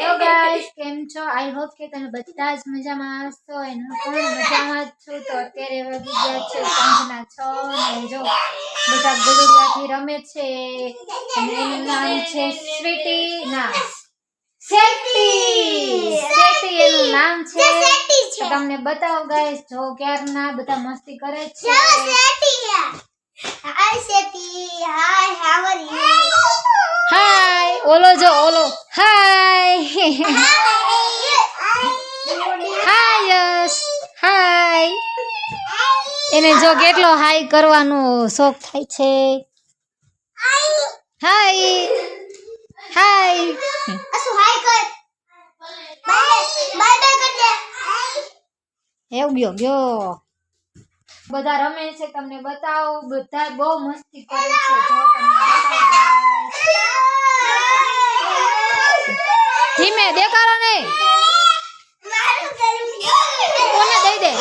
Hello guys કેમ છો? I hope કે તમે બધા જ મજામાં હશો એનો પણ મજામાં જ છું. તો અત્યારે વાગી ગયા છે સાંજના છ ને જો બધા ગલુડિયાથી રમે છે. અને એનું નામ છે સ્વીટી ના. સેટી સેટી એનું નામ છે. તમને બતાવો ગાઈસ જો ક્યારના બધા મસ્તી કરે છે. હાય સેટી હાય હા હાય ઓલો જો ઓલો હાય હાય યસ હાય એને જો કેટલો હાય કરવાનો શોખ થાય છે. હાય હાય એવું ગયો ગયો. બધા રમે છે, તમને બતાવો. બધા બહુ મસ્તી કરે છે. જો તમને બતાવો guys. ધીમે દેખાડો નહીં કોને દઈ દે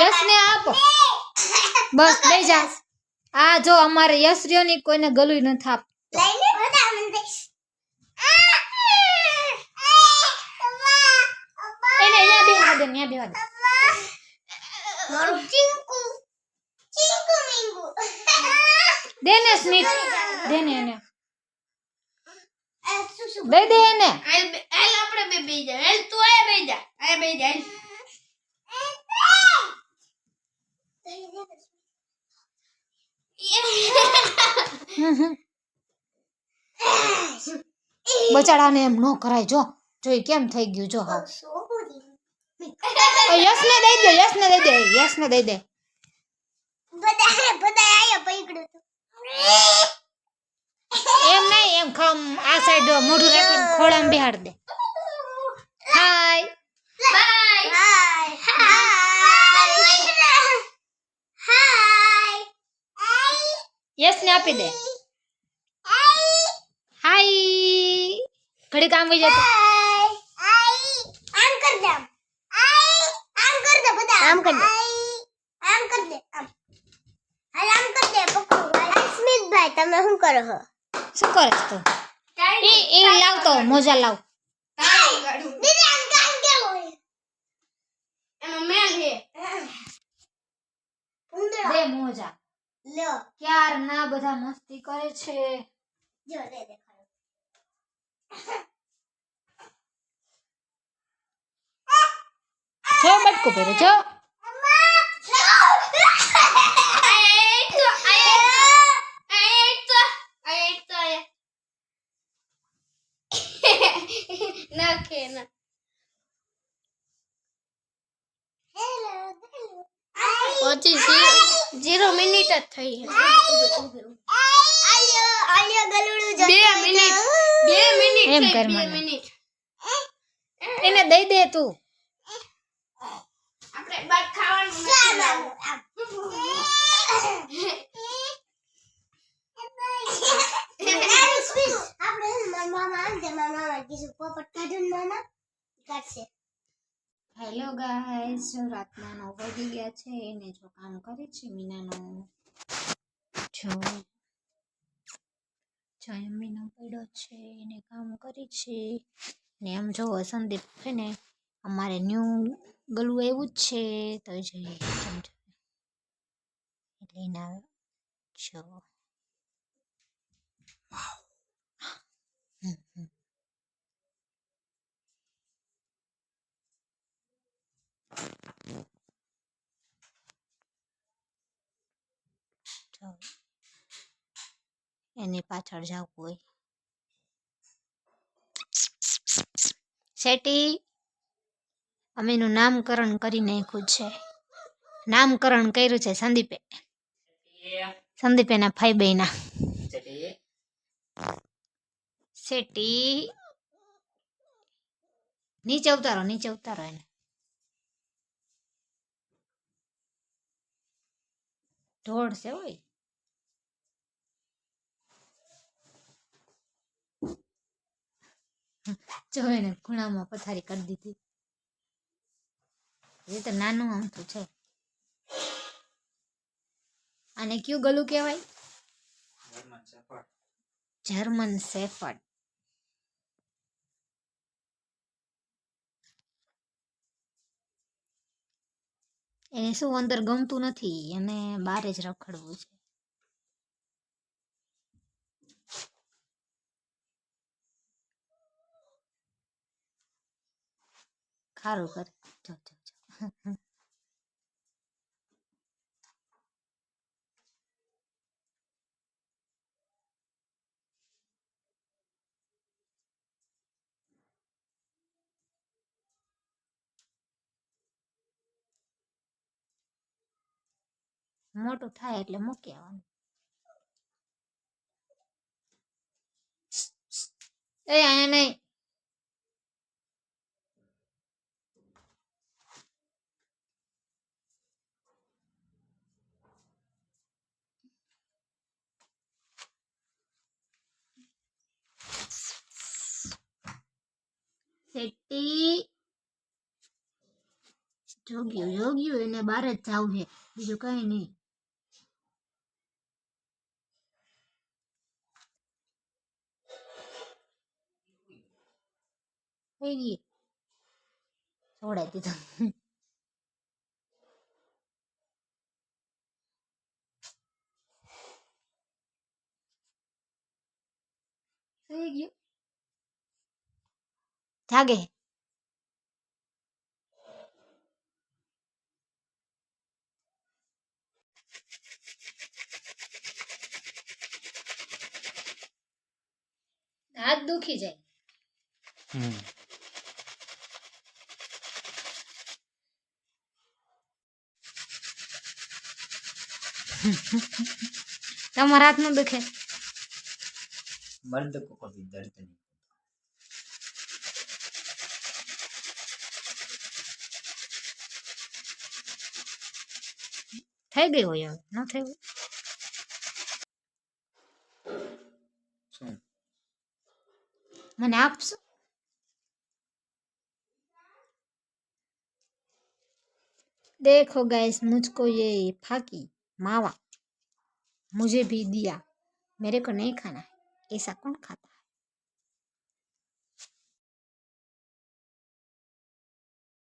યસ ને આપો બસ દઈ જા. આ જો અમારે યશ્રીઓની ની કોઈને ગલુય ન થાપ એને દે સ્મિત. દે બે- આપણે બે બેહી જા. તું આયા બેહી જા. આયા બેહી જા બચાડાને એમ નો કરાય, જો. જોઈ કેમ થઈ ગયું, જો હા. યશને દઈ દે યશને દઈ દે, યશને દઈ દે બધા ને દઈ દે. એમ નહીં, એમ ખમ, આ સાઈડ મોઢું રાખીને ખોળામ બિહાર દે. હાય. બાય યશ ને આપી દે હાય ઘડી કામ વઈ જતો. આમ કર દે આમ. કર દે આમ હાલ આમ કર દે પકડો સ્મિતભાઈ તમે શું કરો છો? શું કરે છે તું? એ ઈ લાવતો મોજા લાવ. દીદી આમ કામ કેમ હોય? એનો મેલ છે. બે મોજા. લ્યો ક્યાર ના બધા મસ્તી કરે છે? જો લે દેખાડો જો બટકું પહેરે જો. પછી જીરો મિનિટ જ થઈ બે મિનિટ બે મિનિટ એમ કર મને. એને દઈ દે તું. આપણે બાદ ખાવાનું નથી હેલો ગાઈસ રાતના નવ વાગી ગયા છે. એને જો કામ કરે છે મીનાનો જો. જો એમ મીનો પડ્યો છે એને કામ કરે છે. ને એમ જો સંદીપ છે ને અમારે ન્યૂ ગલું એવું જ છે તો જોઈએ એટલે એના જો. એની પાછળ જાવ કોઈ શેટી અમે એનું નામકરણ કરી નાખ્યું છે. નામકરણ કર્યું છે સંદીપે. સંદીપેના ભાઈ બહેના શેટી નીચે ઉતારો નીચે ઉતારો એને. ઢોળ છે હોય જો એને ખૂણામાં પથારી કરી દીધી. એ તો નાનું અમથું છે. આને કયું ગલું કહેવાય? જર્મન સેફર્ડ એને શું અંદર ગમતું નથી? એને બહાર જ રખડવું છે. ખારું કરે. જો જો. મોટું થાય એટલે મૂકી આવવાનું એ અહીંયા નહીં શેટી જોગ્યું જોગ્યું, એને બહાર જ જવું છે. બીજું કઈ નહીં. થઈ ગઈ છોડાઈ દીધું. જાગે હાથ દુખી જાય હમ તમારા હાથ નું દુખે मर्द को कभी दर्द नहीं થઈ ગઈ હોય હવે ન થઈ હોય શું મને આપશો देखो गैस मुझको ये फाकी मावा मुझे भी दिया मेरे को नहीं खाना है ऐसा कौन खाता है